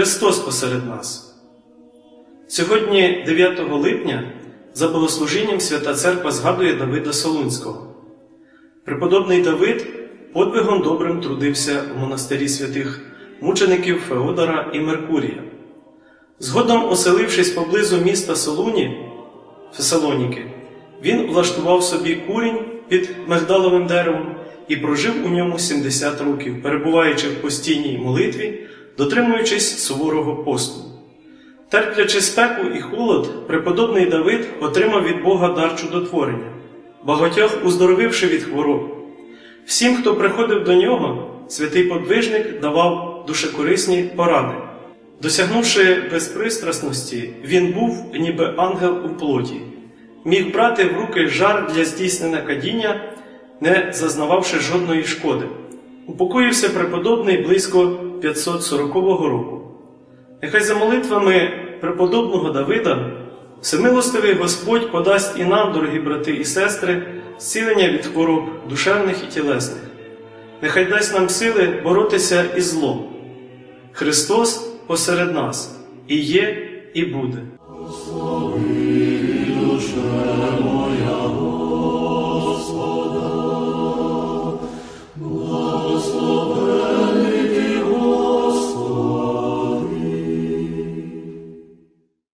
Христос посеред нас. Сьогодні, 9 липня, за богослужінням Свята Церква згадує Давида Солунського. Преподобний Давид подвигом добрим трудився в монастирі святих мучеників Феодора і Меркурія. Згодом, оселившись поблизу міста Солуні, Фесалоніки, він влаштував собі курінь під мигдаловим деревом і прожив у ньому 70 років, перебуваючи в постійній молитві, дотримуючись суворого посту. Терплячи спеку і холод, преподобний Давид отримав від Бога дар чудотворення, багатьох уздоровивши від хвороб. Всім, хто приходив до нього, святий подвижник давав душекорисні поради. Досягнувши безпристрасності, він був ніби ангел у плоті, міг брати в руки жар для здійснення кадіння, не зазнававши жодної шкоди. Упокоївся преподобний близько 540 року. Нехай за молитвами преподобного Давида всемилостивий Господь подасть і нам, дорогі брати і сестри, зцілення від хвороб душевних і тілесних. Нехай дасть нам сили боротися із злом. Христос посеред нас і є, і буде.